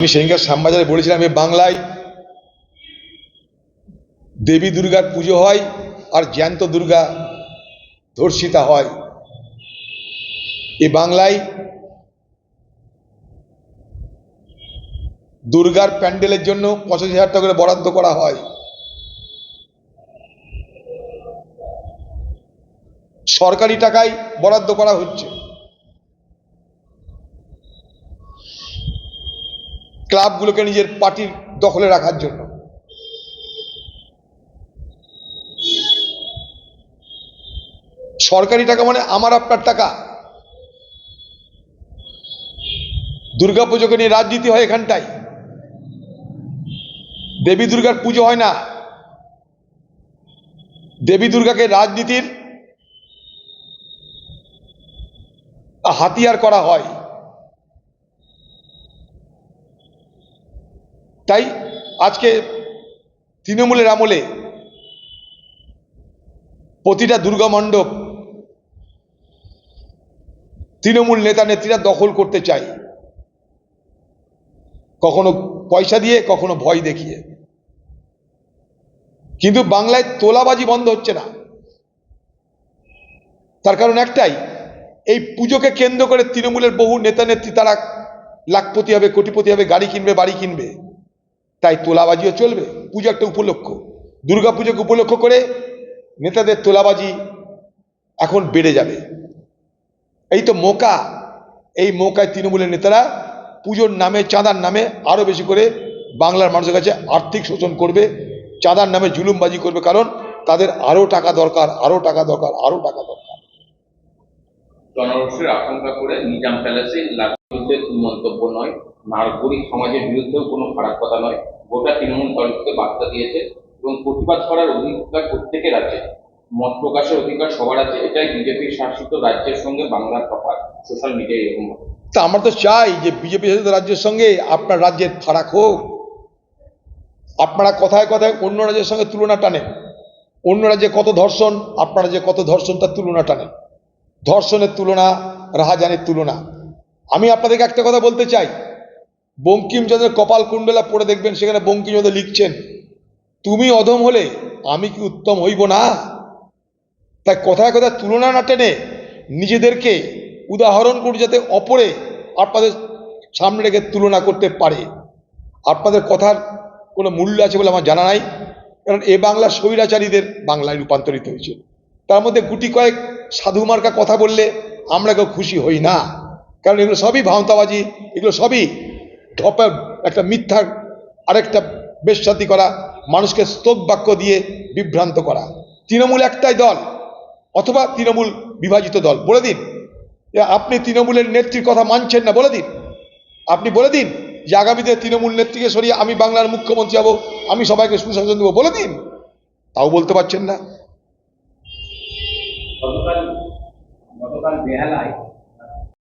আমি সেদিনকার শ্যামবাজারে বলেছিলাম এই বাংলায় দেবী দুর্গার পুজো হয় আর জ্যান্ত দুর্গা ধর্ষিতা হয়। এ বাংলায় দুর্গার প্যান্ডেলের জন্য পঁচাশি হাজার টাকা করে বরাদ্দ করা হয়। সরকারি টাকায় বরাদ্দ করা হচ্ছে। ক্লাবগুলোকে নিজের পার্টির দখলে রাখার জন্য। সরকারি টাকা মানে আমার আপনার টাকা। দুর্গাপুজোকে নিয়ে রাজনীতি হয় এখানটায়। দেবী দুর্গার পুজো হয় না। দেবী দুর্গাকে রাজনীতির হাতিয়ার করা হয়। তাই আজকে তৃণমূলের আমলে প্রতিটা দুর্গা মণ্ডপ তৃণমূল নেতা নেত্রীরা দখল করতে চায়। কখনো পয়সা দিয়ে, কখনো ভয় দেখিয়ে। কিন্তু বাংলায় তোলাবাজি বন্ধ হচ্ছে না। তার কারণ একটাই, এই পুজোকে কেন্দ্র করে তৃণমূলের বহু নেতা নেত্রী তারা লাখপতি হবে, কোটিপতি হবে, গাড়ি কিনবে, বাড়ি কিনবে। তাই তোলাবাজিও চলবে, পুজো একটা উপলক্ষ। দুর্গা পুজোকে উপলক্ষ করে নেতাদের তোলাবাজি এখন বেড়ে যাবে। এই তো মোকা, এই মোকায় তৃণমূলের নেতারা পুজোর নামে, চাঁদার নামে আরও বেশি করে বাংলার মানুষের কাছে আর্থিক শোষণ করবে, চাঁদার নামে জুলুমবাজি করবে কারণ তাদের আরও টাকা দরকার, আরও টাকা দরকার, আরও টাকা দরকার। জনরোষের আশঙ্কা করে নিজাম প্যালেসে মন্তব্য নয়। নাগরিক সমাজের বিরুদ্ধেও কোনো খারাপ কথা নয়। গোটা তৃণমূল দলকে বার্তা দিয়েছে এবং প্রতিবাদ করার অধিকার প্রত্যেকের আছে মত প্রকাশের অধিকার সবার আছে, এটাই বিজেপির শাসিত রাজ্যের সঙ্গে বাংলার তফাৎ। সোশ্যাল মিডিয়ায় এরকম তা আমরা তো চাই যে বিজেপি শাসিত রাজ্যের সঙ্গে আপনার রাজ্যের ফারাক হোক। আপনারা কথায় কথায় অন্য রাজ্যের সঙ্গে তুলনা টানেন। অন্য রাজ্যে কত ধর্ষণ, আপনারা যে কত ধর্ষণ, তার তুলনা টানেন। ধর্ষণের তুলনা, রাহাজানের তুলনা। আমি আপনাদেরকে একটা কথা বলতে চাই। বঙ্কিমচন্দ্রের কপাল কুণ্ডলা পড়ে দেখবেন, সেখানে বঙ্কিমচন্দ্র লিখছেন, তুমি অধম হলে আমি কি উত্তম হইব না? তাই কথায় কথায় তুলনা না টেনে নিজেদেরকে উদাহরণ করে যাতে অপরে আপনাদের সামনে রেখে তুলনা করতে পারে। আপনাদের কথার কোনো মূল্য আছে বলে আমার জানা নাই, কারণ এ বাংলা স্বৈরাচারীদের বাংলায় রূপান্তরিত হয়েছে। তার মধ্যে গুটি কয়েক সাধু মার্কা কথা বললে আমরা কেউ খুশি হই না, কারণ এগুলো সবই ভাওতাবাজি, এগুলো সবই ঢপে একটা মিথ্যার আরেকটা বেশ্যাতি করা, মানুষকে স্তোক বাক্য দিয়ে বিভ্রান্ত করা। তৃণমূল একটাই দল, অথবা তৃণমূল বিভাজিত দল। বলে দিন। আপনি তৃণমূলের নেত্রীর কথা মানছেন না, বলে দিন। আপনি বলে দিন যে আগামীতে তৃণমূল নেত্রীকে সরিয়ে আমি বাংলার মুখ্যমন্ত্রী হব, আমি সবাইকে সুশাসন দেবো। বলে দিন। তাও বলতে পারছেন না। গতকাল গতকাল বেহালায়